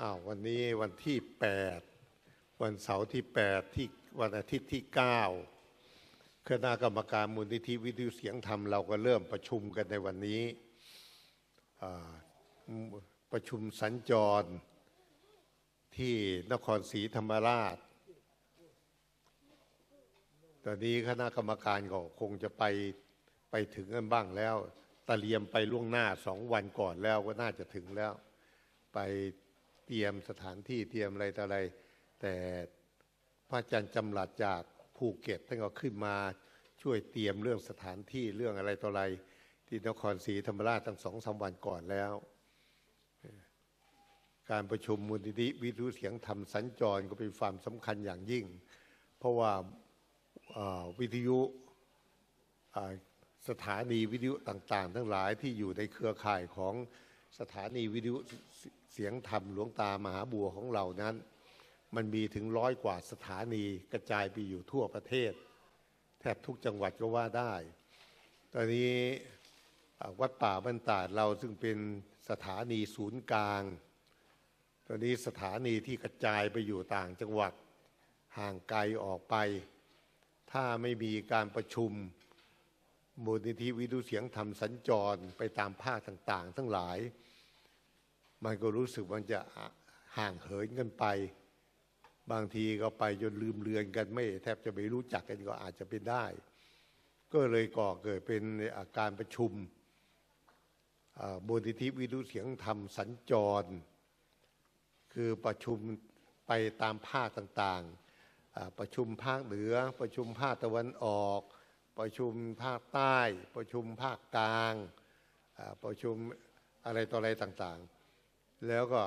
อ้าววันนี้วันที่ 8 วันเสาร์ที่ 8 ที่วันอาทิตย์ที่ 9 คณะกรรมการมูลนิธิวิทยุเสียงธรรมเราก็เริ่มประชุมกันในวันนี้ ประชุมสัญจรที่นครศรีธรรมราช ตอนนี้คณะกรรมการก็คงจะไปไปถึงกันบ้างแล้ว ตะเลียมไปล่วงหน้าสองวันก่อนแล้วก็น่าจะถึงแล้ว ไป เตรียมสถานที่เตรียมอะไรต่ออะไร แต่พระอาจารย์จำหลัดจากภูเก็ตท่านก็ขึ้นมาช่วยเตรียมเรื่องสถานที่เรื่องอะไรต่ออะไร ที่นครศรีธรรมราชตั้งสองสาวันก่อนแล้ว การประชุมมูลนิธิวิทยุเสียงธรรมสัญจรก็เป็นความสำคัญอย่างยิ่ง เพราะว่าาวิทยุสถานีวิทยุต่าง ๆ ทั้งหลายที่อยู่ในเครือข่ายของ สถานีวิทยุเสียงธรรมหลวงตามหาบัวของเรานั้น มันมีถึงร้อยกว่าสถานีกระจายไปอยู่ทั่วประเทศ แทบทุกจังหวัดก็ว่าได้ ตอนนี้วัดป่าบรรดาดเราซึ่งเป็นสถานีศูนย์กลาง ตอนนี้สถานีที่กระจายไปอยู่ต่างจังหวัดห่างไกลออกไป ถ้าไม่มีการประชุมมูลนิธิวิทยุเสียงธรรมสัญจรไปตามภาคต่าง ๆ ทั้งหลาย มันก็รู้สึกมันจะห่างเหินกันไป บางทีก็ไปจนลืมเลือนกันไม่ แทบจะไม่รู้จักกันก็อาจจะเป็นได้ ก็เลยก่อเกิดเป็นอาการประชุมอ่ามูลนิธิวิทยุเสียงธรรมสัญจร คือประชุมไปตามภาคต่างๆ ประชุมภาคเหนือ ประชุมภาคตะวันออก ประชุมภาคใต้ ประชุมภาคกลาง ประชุมอะไรต่ออะไรต่างๆ แล้วก็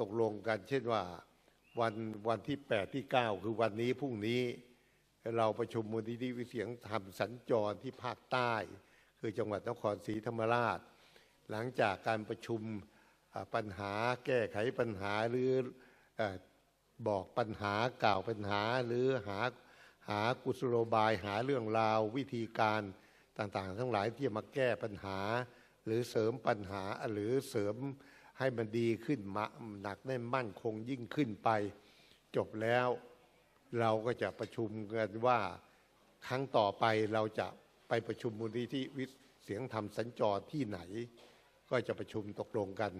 ตกลงกันเช่นว่าวันวันที่8ที่9คือวันนี้พรุ่งนี้เราประชุมมูลนิธิวิเสียงธรรมสัญจรที่ภาคใต้ คือจังหวัดนครศรีธรรมราช หลังจากการประชุมปัญหาแก้ไขปัญหาหรือเอ่อบอกปัญหากล่าวปัญหาหรือหาหากุศโลบายหาเรื่องราววิธีการต่างๆ ทั้งหลายที่จะมาแก้ปัญหา หรือเสริมปัญหาหรือเสริม ให้มันดีขึ้นมาหนักแน่นมั่นคงยิ่งขึ้นไป จบแล้วเราก็จะประชุมกันว่าครั้งต่อไปเราจะไปประชุมมูลนิธิวิเสียงธรรมสัญจรที่ไหน ก็จะประชุมตกลงกัน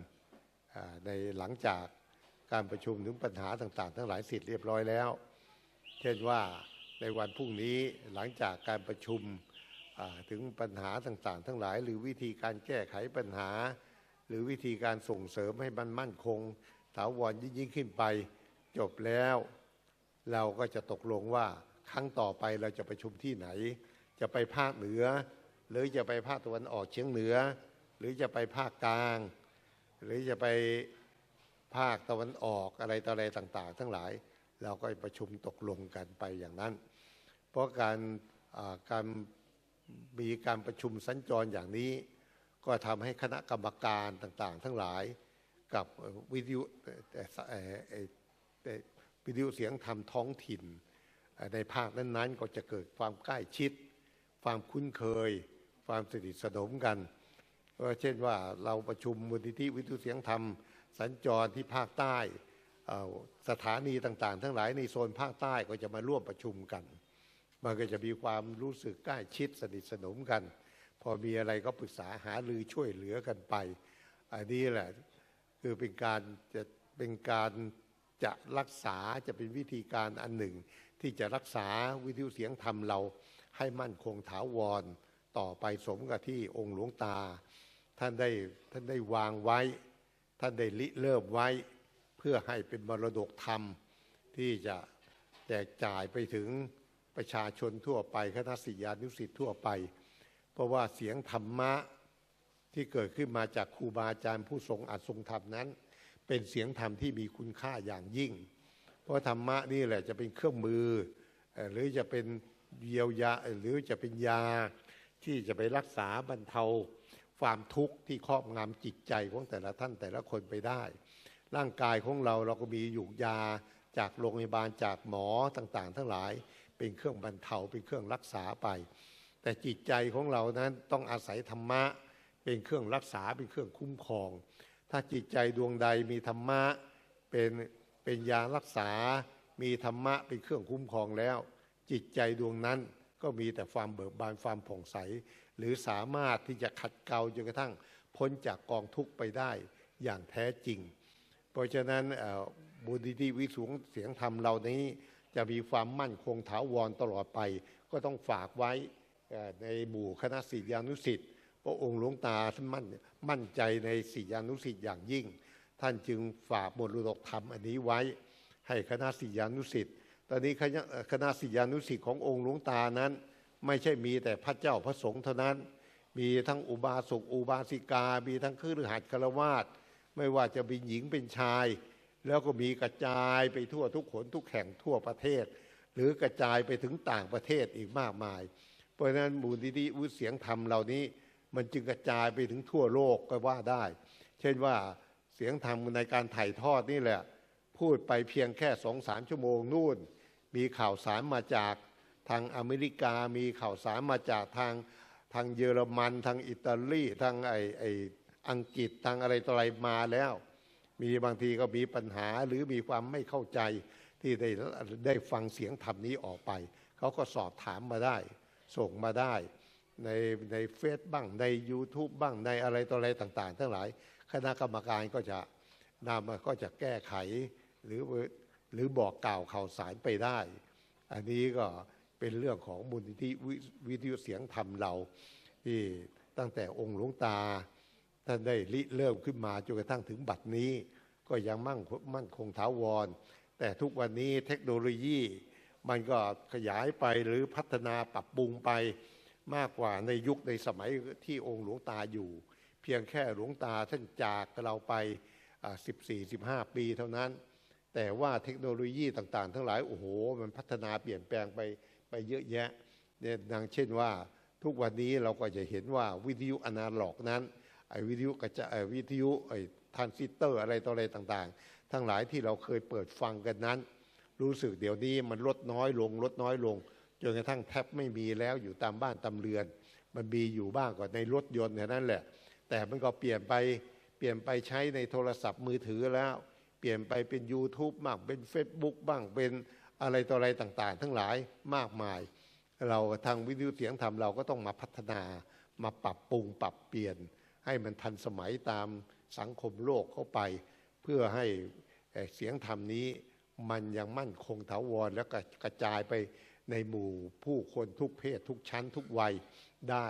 ในหลังจากการประชุมถึงปัญหาต่างๆ ทั้งหลายเสร็จเรียบร้อยแล้ว เช่นว่าในวันพรุ่งนี้หลังจากการประชุมถึงปัญหาต่างๆ ทั้งหลาย หรือวิธีการแก้ไขปัญหา หรือวิธีการส่งเสริมให้มันมั่นคงถาวรยิ่งขึ้นไป จบแล้ว เราก็จะตกลงว่าครั้งต่อไปเราจะประชุมที่ไหน จะไปภาคเหนือ หรือจะไปภาคตะวันออกเฉียงเหนือ หรือจะไปภาคกลาง หรือจะไปภาคตะวันออกอะไรต่ออะไรต่าง ๆ ทั้งหลาย เราก็ประชุมตกลงกันไปอย่างนั้น เพราะการการมีการประชุมสัญจรอย่างนี้ ก็ทำให้คณะกรรมการต่าง ๆ ทั้งหลายกับวิทยุเอ่อเอ่อเอ่อเอ่อเอ่อวิทยุเสียงธรรมท้องถิ่น ในภาคนั้นๆ ก็จะเกิดความใกล้ชิด ความคุ้นเคย ความสนิทสนมกันเช่นว่าเราประชุมมูลนิธิวิทยุเสียงธรรม สัญจรที่ภาคใต้สถานีต่าง ๆ ทั้งหลายในโซนภาคใต้ก็จะมาร่วมประชุมกัน มันก็จะมีความรู้สึกใกล้ชิดสนิทสนมกัน พอมีอะไรก็ปรึกษาหารือช่วยเหลือกันไป อันนี้แหละคือเป็นการจะเป็นการจะรักษาจะเป็นวิธีการอันหนึ่ง ที่จะรักษาวิทยุเสียงธรรมเราให้มั่นคงถาวร ต่อไปสมกับที่องค์หลวงตา ท่านได้ท่านได้วางไว้ ท่านได้ริเริ่มไว้ เพื่อให้เป็นมรดกธรรม ที่จะแจกจ่ายไปถึงประชาชนทั่วไปคณะศิยานุศิษย์ทั่วไป เพราะว่าเสียงธรรมะที่เกิดขึ้นมาจากครูบาอาจารย์ผู้ทรงอัดทรงธรรมนั้น เป็นเสียงธรรมที่มีคุณค่าอย่างยิ่ง เพราะธรรมะนี่แหละจะเป็นเครื่องมือ หรือจะเป็นเยียวยาหรือจะเป็นยาที่จะไปรักษาบรรเทาความทุกข์ที่ครอบงำจิตใจของแต่ละท่านแต่ละคนไปได้ ร่างกายของเราเราก็มีอยู่ยาจากโรงพยาบาลจากหมอต่างๆ ทั้งหลาย เป็นเครื่องบรรเทาเป็นเครื่องรักษาไป แต่จิตใจของเรานั้นต้องอาศัยธรรมะเป็นเครื่องรักษาเป็นเครื่องคุ้มครอง ถ้าจิตใจดวงใดมีธรรมะเป็นเป็นยารักษา มีธรรมะเป็นเครื่องคุ้มครองแล้ว จิตใจดวงนั้นก็มีแต่ความเบิกบานความผ่องใส หรือสามารถที่จะขัดเกลาจนกระทั่งพ้นจากกองทุกข์ไปได้อย่างแท้จริง เพราะฉะนั้นเอ่อมูลนิธิวิสุงเสียงธรรมเหล่านี้จะมีความมั่นคงถาวรตลอดไป ก็ต้องฝากไว้ ในหมู่คณะศิษยานุศิษย์พระองค์หลวงตาท่านมั่นมั่นใจในศิษยานุศิษย์อย่างยิ่ง ท่านจึงฝากมรดกธรรมอันนี้ไว้ ให้คณะศิษยานุศิษย์ตอนนี้คณะศิษยานุศิษย์ขององค์หลวงตานั้น ไม่ใช่มีแต่พระเจ้าพระสงฆ์เท่านั้น มีทั้งอุบาสกอุบาสิกา มีทั้งครือขัดคารวาสไม่ว่าจะเป็นหญิงเป็นชาย แล้วก็มีกระจายไปทั่วทุกขนทุกแห่งทั่วประเทศ หรือกระจายไปถึงต่างประเทศอีกมากมาย ราะฉะนั้นมูลนิธิวุฒิเสียงธรรมเหล่านี้ มันจึงกระจายไปถึงทั่วโลกก็ว่าได้ เช่นว่าเสียงธรรมในการถ่ายทอดนี่แหละ พูดไปเพียงแค่สองสามชั่วโมงนู่น มีข่าวสารมาจากทางอเมริกา มีข่าวสารมาจากทางทางเยอรมัน ทางอิตาลีทางไอไออังกฤษทางอะไรต่ออะไรมาแล้ว มีบางทีก็มีปัญหาหรือมีความไม่เข้าใจที่ได้ได้ฟังเสียงธรรมนี้ออกไป เขาก็สอบถามมาได้ ส่งมาได้ในในเฟซบ้างใน YouTube บ้างในอะไรต่ออะไรต่าง ๆ ทั้งหลาย คณะกรรมการก็จะนำมาก็จะแก้ไขหรือหรือบอกกล่าวข่าวสารไปได้ อันนี้ก็เป็นเรื่องของมูลนิธิวิทยุเสียงธรรมเรา ที่ตั้งแต่องค์หลวงตา ท่านได้ริเริ่มขึ้นมาจนกระทั่งถึงบัดนี้ ก็ยังมั่งมั่นคงถาวร แต่ทุกวันนี้เทคโนโลยี มันก็ขยายไปหรือพัฒนาปรับปรุงไปมากกว่าในยุคในสมัยที่องค์หลวงตาอยู่ เพียงแค่หลวงตาท่านจากเราไป 14-15 ปีเท่านั้น แต่ว่าเทคโนโลยีต่างๆ ทั้งหลายโอ้โห มันพัฒนาเปลี่ยนแปลงไปไปเยอะแยะเนี่ยดังเช่นว่าทุกวันนี้เราก็จะเห็นว่าวิทยุอนาล็อกนั้นไอ้วิทยุกระจายวิทยุไอ้ทรานซิสเตอร์อะไรต่ออะไรต่างๆ ทั้งหลายที่เราเคยเปิดฟังกันนั้น รู้สึกเดี๋ยวนี้มันลดน้อยลง ลดน้อยลงจนกระทั่งแทบไม่มีแล้วอยู่ตามบ้านตามเรือน มันมีอยู่บ้างก็ในรถยนต์แค่นั้นแหละ แต่มันก็เปลี่ยนไปเปลี่ยนไปใช้ในโทรศัพท์มือถือแล้ว เปลี่ยนไปเป็น YouTube บ้างเป็น Facebook บ้างเป็นอะไรต่ออะไรต่างๆ ทั้งหลายมากมาย เราทางวิทยุเสียงธรรมเราก็ต้องมาพัฒนามาปรับปรุงปรับเปลี่ยน ให้มันทันสมัยตามสังคมโลกเข้าไป เพื่อให้เสียงธรรมนี้ มันยังมั่นคงถาวรแล้วก็กระจายไปในหมู่ผู้คนทุกเพศทุกชั้นทุกวัยได้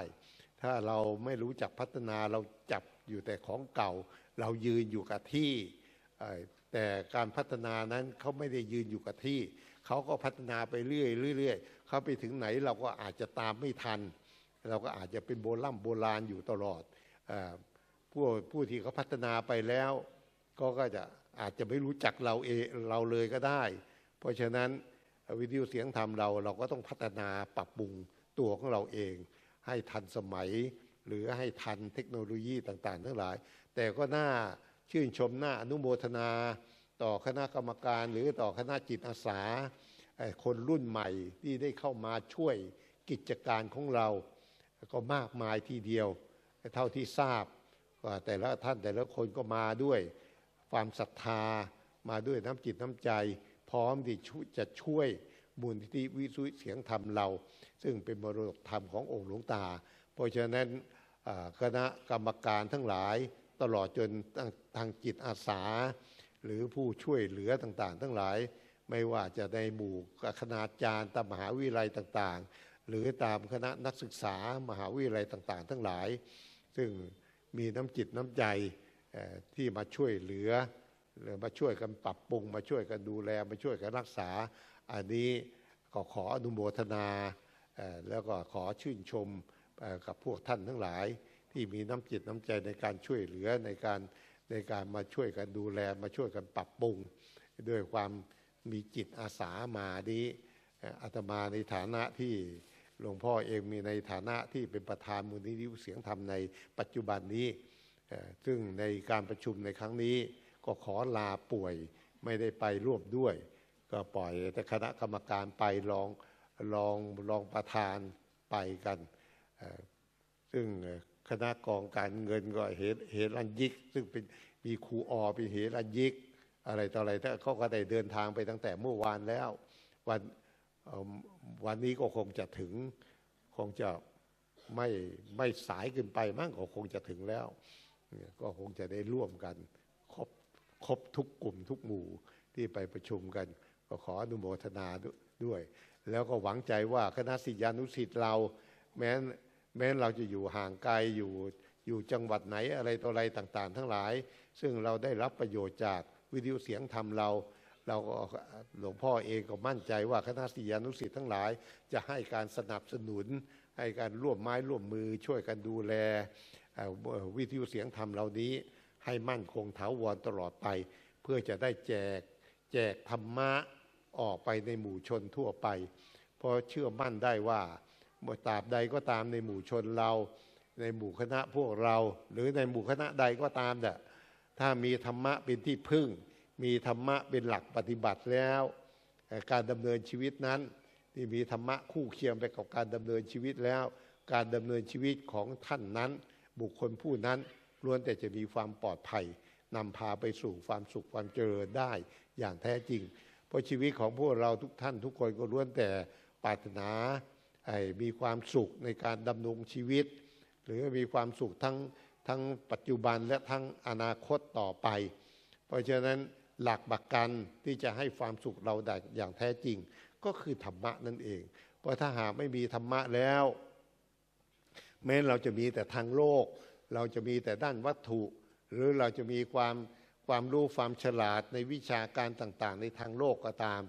ถ้าเราไม่รู้จักพัฒนาเราจับอยู่แต่ของเก่า เรายืนอยู่กับที่ แต่การพัฒนานั้นเขาไม่ได้ยืนอยู่กับที่ เขาก็พัฒนาไปเรื่อยเรื่อยเขาไปถึงไหนเราก็อาจจะตามไม่ทัน เราก็อาจจะเป็นโบราณโบราณอยู่ตลอดผู้ผู้ที่เขาพัฒนาไปแล้ว ก็ก็จะ อาจจะไม่รู้จักเราเองเราเลยก็ได้ เพราะฉะนั้นวิทยุเสียงธรรมเราเราก็ต้องพัฒนาปรับปรุงตัวของเราเอง ให้ทันสมัย หรือให้ทันเทคโนโลยีต่าง ๆ ทั้งหลาย แต่ก็น่าชื่นชมน่าอนุโมทนา ต่อคณะกรรมการ หรือต่อคณะจิตอาสาคนรุ่นใหม่ที่ได้เข้ามาช่วยกิจการของเรา ก็มากมายทีเดียว เท่าที่ทราบแต่ละท่านแต่ละคนก็มาด้วย ความศรัทธามาด้วยน้ำจิตน้ำใจ พร้อมที่จะช่วยมูลนิธิวิสุทธิเสียงธรรมเรา ซึ่งเป็นมรดกธรรมขององค์หลวงตา เพราะฉะนั้นคณะกรรมการทั้งหลายตลอดจนทางจิตอาสา หรือผู้ช่วยเหลือต่างๆ ทั้งหลาย ไม่ว่าจะในหมู่คณาจารย์ตามมหาวิทยาลัยต่างๆ หรือตามคณะนักศึกษามหาวิทยาลัยต่างๆ ทั้งหลาย ซึ่งมีน้ำจิตน้ำใจ ที่มาช่วยเหลือหรือมาช่วยกันปรับปรุง มาช่วยกันดูแล มาช่วยกันรักษา อันนี้ก็ขออนุโมทนา แล้วก็ขอชื่นชมกับพวกท่านทั้งหลาย ที่มีน้ำจิตน้ำใจในการช่วยเหลือในการในการมาช่วยกันดูแล มาช่วยกันปรับปรุง ด้วยความมีจิตอาสามานี้อาตมาในฐานะที่หลวงพ่อเองมีในฐานะที่เป็นประธานมูลนิธิเสียงธรรมในปัจจุบันนี้ ซึ่งในการประชุมในครั้งนี้ก็ขอลาป่วยไม่ได้ไปร่วมด้วย ก็ปล่อยแต่คณะกรรมการไปลองลองลองประธานไปกัน ซึ่งคณะกองการเงินก็เหตุเหตุรันยิก ซึ่งเป็นมีครูออเป็นเหตุรันยิก อะไรต่ออะไรถ้าเขาก็ได้เดินทางไปตั้งแต่เมื่อวานแล้ว วันวันนี้ก็คงจะถึงคงจะไม่ไม่สายเกินไปมั้งก็คงจะถึงแล้ว ก็คงจะได้ร่วมกันครบครบทุกกลุ่มทุกหมู่ที่ไปประชุมกัน ก็ขออนุโมทนาด้วย แล้วก็หวังใจว่าคณะศิยานุศิษย์เราแม้นแม้นเราจะอยู่ห่างไกลอยู่อยู่จังหวัดไหนอะไรต่ออะไรต่าง ๆ ทั้งหลาย ซึ่งเราได้รับประโยชน์จากวิทยุเสียงธรรมเรา เราก็หลวงพ่อเองก็มั่นใจว่าคณะศิยานุศิษย์ทั้งหลาย จะให้การสนับสนุน ให้การร่วมไม้ร่วมมือช่วยกันดูแล วิทยุเสียงธรรมเหล่านี้ให้มั่นคงถาวรตลอดไป เพื่อจะได้แจกแจกธรรมะออกไปในหมู่ชนทั่วไป เพราะเชื่อมั่นได้ว่าเมื่อตราบใดก็ตามในหมู่ชนเรา ในหมู่คณะพวกเรา หรือในหมู่คณะใดก็ตามเนี่ยถ้ามีธรรมะเป็นที่พึ่ง มีธรรมะเป็นหลักปฏิบัติแล้ว การดำเนินชีวิตนั้นที่มีธรรมะคู่เคียงไปกับการดำเนินชีวิตแล้ว การดำเนินชีวิตของท่านนั้น บุคคลผู้นั้นล้วนแต่จะมีความปลอดภัยนำพาไปสู่ความสุขความเจริญได้อย่างแท้จริง เพราะชีวิตของพวกเราทุกท่านทุกคนก็ล้วนแต่ปรารถนาไอ้มีความสุขในการดำรงชีวิต หรือมีความสุขทั้งทั้งปัจจุบันและทั้งอนาคตต่อไป เพราะฉะนั้นหลักประกันที่จะให้ความสุขเราได้อย่างแท้จริง ก็คือธรรมะนั่นเอง เพราะถ้าหากไม่มีธรรมะแล้ว แม้เราจะมีแต่ทางโลก เราจะมีแต่ด้านวัตถุ หรือเราจะมีความความรู้ความฉลาดในวิชาการต่างๆ ในทางโลกก็ตาม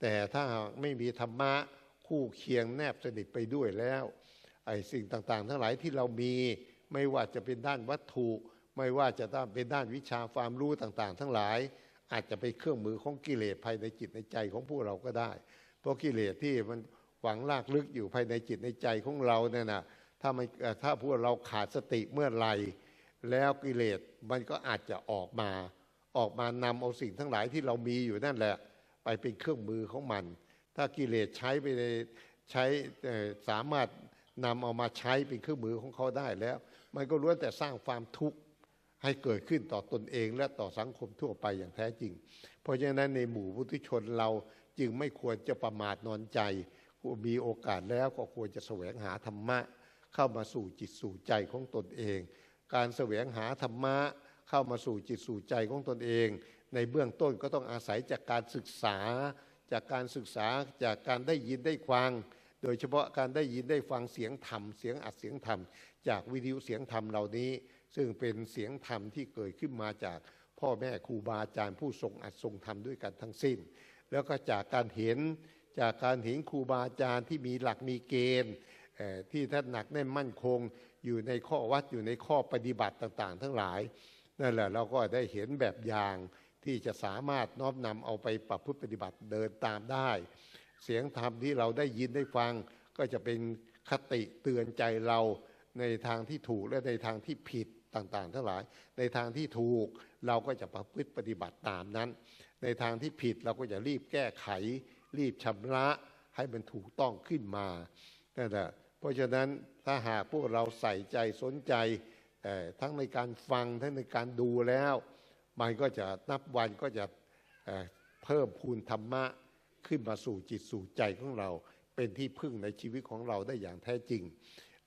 แต่ถ้าไม่มีธรรมะคู่เคียงแนบสนิทไปด้วยแล้วไอ้สิ่งต่างๆ ทั้งหลายที่เรามีไม่ว่าจะเป็นด้านวัตถุ ไม่ว่าจะต้องเป็นด้านวิชาความรู้ต่างๆ ทั้งหลาย อาจจะเป็นเครื่องมือของกิเลสภายในจิตในใจของพวกเราก็ได้ เพราะกิเลสที่มันฝังลากลึกอยู่ภายในจิตในใจของเราเนี่ยนะ ถ้ามันถ้าพวกเราขาดสติเมื่อไหร่แล้วกิเลสมันก็อาจจะออกมา ออกมานำเอาสิ่งทั้งหลายที่เรามีอยู่นั่นแหละ ไปเป็นเครื่องมือของมัน ถ้ากิเลสใช้ไปในใช้สามารถนำเอามาใช้เป็นเครื่องมือของเขาได้แล้ว มันก็ล้วนแต่สร้างความทุกข์ให้เกิดขึ้นต่อตนเองและต่อสังคมทั่วไปอย่างแท้จริง เพราะฉะนั้นในหมู่พุทุชนเราจึงไม่ควรจะประมาทนอนใจมีโอกาสแล้วก็ควรจะแสวงหาธรรมะ เข้ามาสู่จิตสู่ใจของตนเอง การแสวงหาธรรมะเข้ามาสู่จิตสู่ใจของตนเอง ในเบื้องต้นก็ต้องอาศัยจากการศึกษา จากการศึกษาจากการได้ยินได้ฟังโดยเฉพาะการได้ยินได้ฟังเสียงธรรม เสียงอัดเสียงธรรม จากวิทยุเสียงธรรมเหล่านี้ ซึ่งเป็นเสียงธรรมที่เกิดขึ้นมาจากพ่อแม่ครูบาอาจารย์ผู้ทรงอัดทรงธรรมด้วยกันทั้งสิ้น แล้วก็จากการเห็นจากการเห็นครูบาอาจารย์ที่มีหลักมีเกณฑ์ ที่ท่านหนักแน่นมั่นคงอยู่ในข้อวัดอยู่ในข้อปฏิบัติต่างๆ ทั้งหลายนั่นแหละเราก็ได้เห็นแบบอย่างที่จะสามารถน้อมนำเอาไปประพฤติปฏิบัติเดินตามได้ เสียงธรรมที่เราได้ยินได้ฟัง ก็จะเป็นคติเตือนใจเราในทางที่ถูกและในทางที่ผิดต่างๆ ทั้งหลาย ในทางที่ถูกเราก็จะประพฤติปฏิบัติตามนั้น ในทางที่ผิดเราก็จะรีบแก้ไข รีบชำระให้มันถูกต้องขึ้นมานั่นแหละ เพราะฉะนั้นถ้าหากพวกเราใส่ใจสนใจทั้งในการฟังทั้งในการดูแล้ว มันก็จะนับวันก็จะเเพิ่มพูนธรรมะขึ้นมาสู่จิตสู่ใจของเรา เป็นที่พึ่งในชีวิตของเราได้อย่างแท้จริง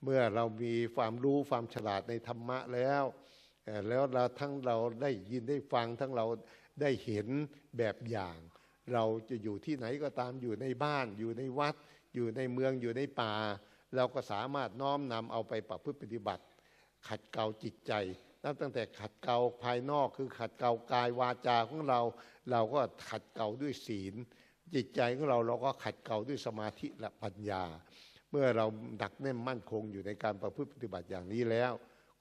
เมื่อเรามีความรู้ความฉลาดในธรรมะแล้วแล้วเราทั้งเราได้ยินได้ฟังทั้งเราได้เห็นแบบอย่าง เราจะอยู่ที่ไหนก็ตามอยู่ในบ้าน อยู่ในวัด อยู่ในเมืองอยู่ในป่า เราก็สามารถน้อมนำเอาไปประพฤติปฏิบัติ ขัดเกลาจิตใจนับตั้งแต่ขัดเกลาภายนอกคือขัดเกลากายวาจาของเรา เราก็ขัดเกลาด้วยศีล จิตใจของเราเราก็ขัดเกลาด้วยสมาธิและปัญญา เมื่อเราดักแน่นมั่นคงอยู่ในการประพฤติปฏิบัติอย่างนี้แล้ว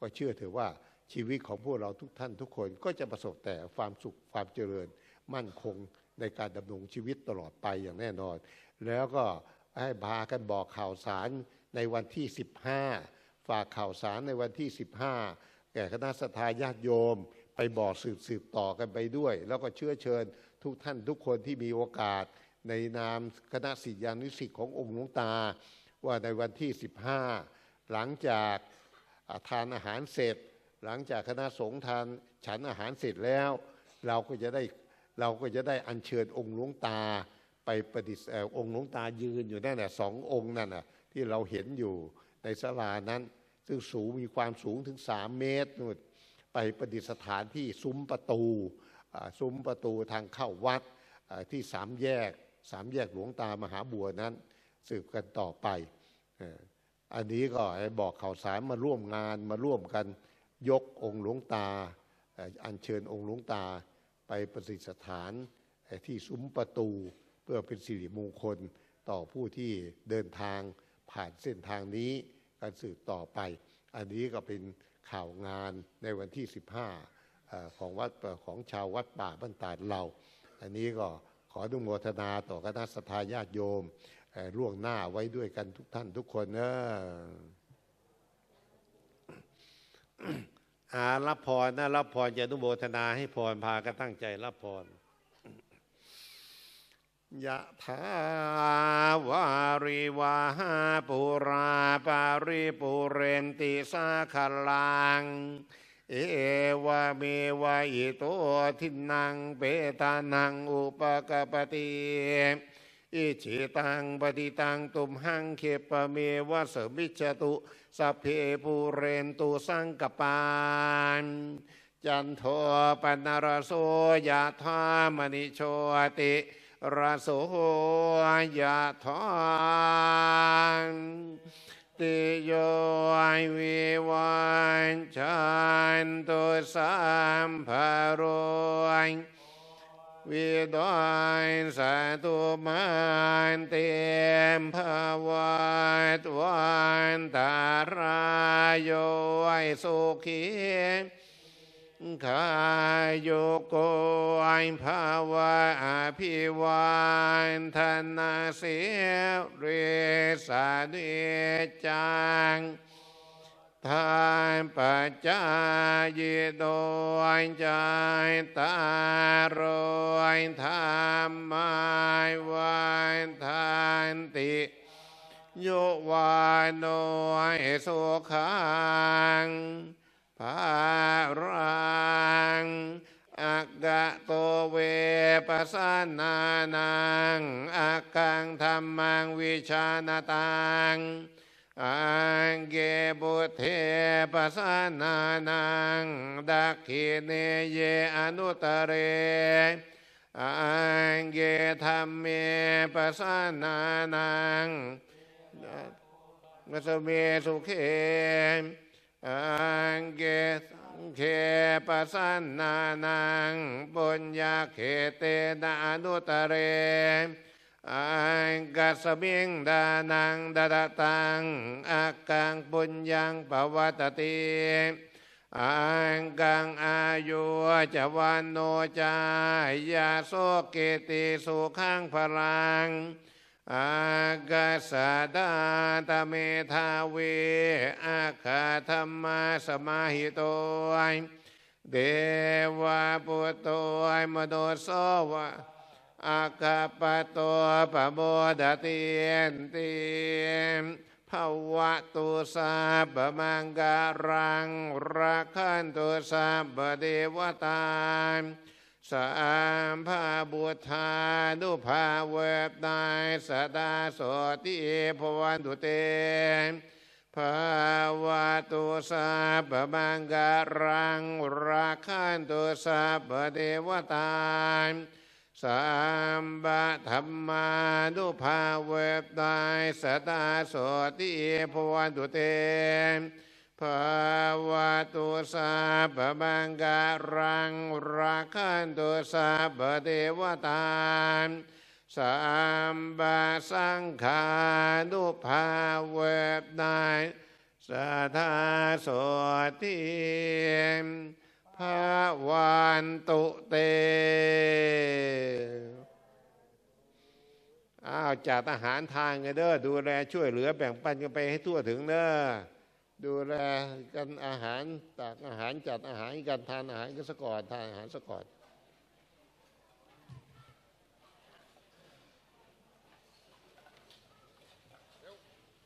ก็เชื่อเถอะว่าชีวิตของพวกเราทุกท่านทุกคนก็จะประสบแต่ความสุขความเจริญ มั่นคงในการดำรงชีวิตตลอดไปอย่างแน่นอน แล้วก็ให้พากันบอกข่าวสาร ในวันที่ 15 ฝากข่าวสารในวันที่ 15 แก่คณะสัตยาญาติโยม ไปบอกสืบสืบต่อกันไปด้วย แล้วก็เชื้อเชิญทุกท่านทุกคนที่มีโอกาส ในนามคณะศิษยานุศิษย์ขององค์หลวงตา ว่าในวันที่ 15 หลังจากทานอาหารเสร็จ หลังจากคณะสงฆ์ทานฉันอาหารเสร็จแล้ว เราก็จะได้เราก็จะได้อัญเชิญองค์หลวงตาไปประดิษฐ์เอ่อองค์หลวงตายืนอยู่นั่นน่ะสององค์นั่นน่ะ ที่เราเห็นอยู่ในศาลานั้น ซึ่งสูงมีความสูงถึงสามเมตรนู่นไปประดิษฐานที่ซุ้มประตูซุ้มประตูทางเข้าวัดที่สามแยกสามแยกหลวงตามหาบัวนั้น สืบกันต่อไป อันนี้ก็ให้บอกข่าวสารมาร่วมงานมาร่วมกันยกองค์หลวงตา อัญเชิญองค์หลวงตาไปประดิษฐานที่ซุ้มประตู เพื่อเป็นสิริมงคลต่อผู้ที่เดินทาง ผ่านเส้นทางนี้การสืบต่อไป อันนี้ก็เป็นข่าวงานในวันที่ 15 ของวัดของชาววัดป่าบ้านตาดเรา อันนี้ก็ขออนุโมทนาต่อคณะสัตยาญาติโยมล่วงหน้าไว้ด้วยกันทุกท่านทุกคนเนอะอารับพรนะรับพรจะอนุโมทนาให้พรพากันตั้งใจรับพรยะถา วาริวาหาปุราปาริปุเรนติสาคลัง เอวะเมวะอิโตทินังเปตานังอุปกปปติอิจิตังปฏิตังตุมหังเคปเมวะสมิจจตุสัพเพปูเรนตุสังกปานจันโทปนรโสยะธามณิโชติ รโสยะธานติโยวิวันจันตุสัมภโรยวิดอยสาธุมันเตมภาวะวันตารายโยสุขี ขายโยโกไอภาวะอภิวันธนาเสียเรสาเดจังทานปัจจายโดยใจตารอยธรรมายวันทานติโยวานโนยสุขัง รังอักกะโตเวปัสสนานังอักขังธรรมังวิชาณตังอังเกบุเทปัสสนานังดักขิเนเยอนุตเรอังเกธรรมเมปัสสนานังมัสเมสุเข อังเกสังเคปัสสนนานังปุญญาเขเตนะอนุตเรอังกัสมิงดานังดาดตังอากังปุญญังปวัตติอังกังอายุจวันโนจายาโสเกติสุขังพลัง อากาสดาตเมทาเวอาคาธรรมาสมาหิโตยเดวะปุตโตยมโนโสวะอากาปะโตปะโมดติเอนติภาวะตุสาบมังการังรักขันตุสาบเดวตา สามภาบุธานุภาเวบนายสดาสติภวันตุเตภาวะตุสาบมังการังรักขันตุสาบเดวตาสัมบะธรรมานุภาเวบนายสตาสติภวันตุเต ภาวะตุสาบมังการังรักขันตุสาบเทวตาสัมบะสังขานุภาเวบนายสตาโสติภาวันตุเต อ้าวจัดอาหารทานกันเด้อดูแลช่วยเหลือแบ่งปันกันไปให้ทั่วถึงเด้อ ดูแลกันอาหารตักอาหารจัดอาหารกันทานอาหารกันสะก่อนทานอาหารสะก่อน